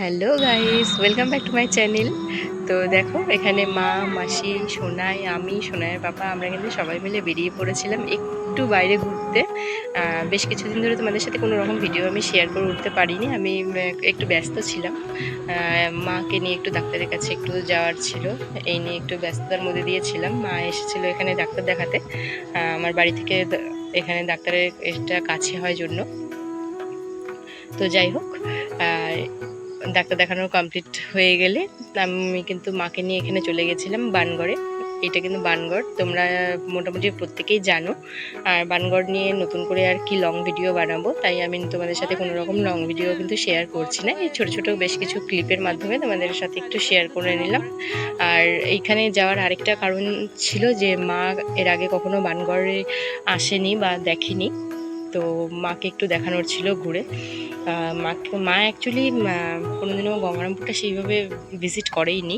Hello guys welcome back to my channel তো দেখো, এখানে মা, মাসি, সোনাই, আমি, সোনাইয়ের বাবা, আমরা কিন্তু সবাই মিলে বেরিয়ে পড়েছিলাম একটু বাইরে ঘুরতে। বেশ কিছুদিন ধরে তোমাদের সাথে কোনো রকম ভিডিও আমি শেয়ার করে উঠতে পারিনি। আমি একটু ব্যস্ত ছিলাম। মাকে নিয়ে একটু ডাক্তারের কাছে একটু যাওয়ার ছিল। এই নিয়ে একটু ব্যস্ততার মধ্যে দিয়েছিলাম। মা এসেছিল এখানে ডাক্তার দেখাতে। আমার বাড়ি থেকে এখানে ডাক্তারের এটা কাছে হয় জন্য। তো যাই হোক ডাক্তার দেখানো কমপ্লিট হয়ে গেলে আমি কিন্তু মাকে নিয়ে এখানে চলে গেছিলাম বানগড়ে। এটা কিন্তু বানগড়, তোমরা মোটামুটি প্রত্যেকেই জানো। আর বানগড় নিয়ে নতুন করে আর কি লং ভিডিও বানাবো, তাই আমি তোমাদের সাথে কোনো রকম লং ভিডিও কিন্তু শেয়ার করছি না। এই ছোটো ছোটো বেশ কিছু ক্লিপের মাধ্যমে তোমাদের সাথে একটু শেয়ার করে নিলাম। আর এইখানে যাওয়ার আরেকটা কারণ ছিল যে, মা এর আগে কখনো বানগড়ে আসেনি বা দেখেনি। তো মাকে একটু দেখানোর ছিল ঘুরে। মাকে, মা অ্যাকচুয়ালি কোনোদিনও গঙ্গারামপুরটা সেইভাবে ভিজিট করেইনি।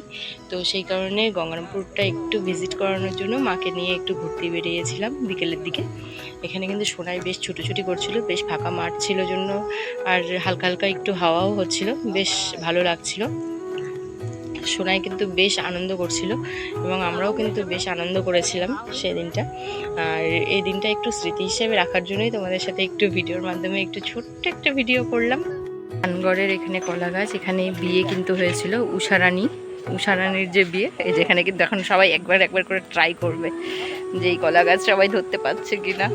তো সেই কারণে গঙ্গারামপুরটা একটু ভিজিট করানোর জন্য মাকে নিয়ে একটু ঘুরতে বেরিয়েছিলাম বিকেলের দিকে। এখানে কিন্তু সোনাই বেশ ছুটোছুটি করছিল, বেশ ফাঁকা মাঠ ছিল জন্য, আর হালকা হালকা একটু হাওয়াও হচ্ছিল, বেশ ভালো লাগছিল। সোনাই কিন্তু বেশ আনন্দ করছিল এবং আমরাও কিন্তু বেশ আনন্দ করেছিলাম সেই দিনটা আর এই দিনটা একটু স্মৃতি হিসেবে রাখার জন্যই তোমাদের সাথে একটু ভিডিওর মাধ্যমে একটু ছোট্ট একটা ভিডিও করলাম। পানগড়ের এখানে কলা গাছ, এখানে বিয়ে কিন্তু হয়েছিল উষারানী উষারানীর যে বিয়ে যেখানে কিন্তু এখন সবাই একবার একবার করে ট্রাই করবে যে এই কলা গাছ সবাই ধরতে পারছে কিনা।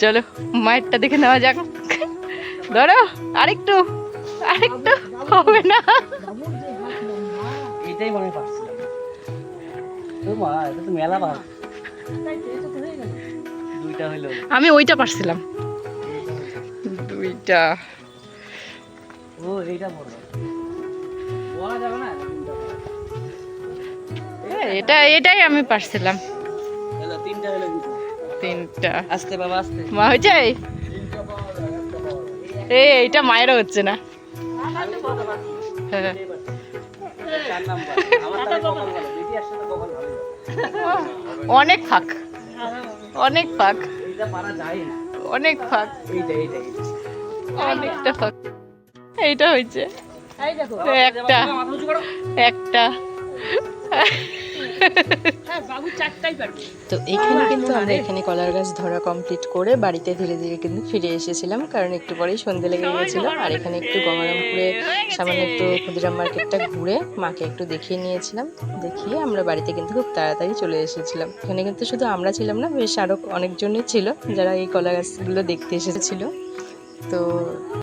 চলো মায়েরটা দেখে নেওয়া যাক। ধরো আরেকটু আরেকটু হবে না। এটাই মনে পারছিলাম। মেলা দুইটা আমি ওইটা পারছিলাম। দুইটা। ও এইটা বড়। বলা যাবে না এটা এটাই আমি পারছিলাম। তিনটা হলো। তিনটা। আস্তে বাবা আস্তে। মা হয়েছে এ এইটা মায়েরও হচ্ছে না। হ্যাঁ। অনেক ফাঁক। অনেক ফাঁক। অনেক ফাঁক। অনেকটা ফাঁক। এইটা হয়েছে। একটা। একটা। হ্যাঁ তো এখানে কিন্তু আমরা এখানে কলার গাছ ধরা কমপ্লিট করে বাড়িতে ধীরে ধীরে কিন্তু ফিরে এসেছিলাম কারণ একটু পরেই সন্ধে লেগে গিয়েছিল আর এখানে একটু গঙ্গারামপুরে সামান্য একটু ক্ষুদিরাম মার্কেটটা ঘুরে মাকে একটু দেখিয়ে নিয়েছিলাম। দেখিয়ে আমরা বাড়িতে কিন্তু খুব তাড়াতাড়ি চলে এসেছিলাম। এখানে কিন্তু শুধু আমরা ছিলাম না বেশ আরও অনেকজনই ছিল যারা এই কলা গাছগুলো দেখতে এসেছিল। তো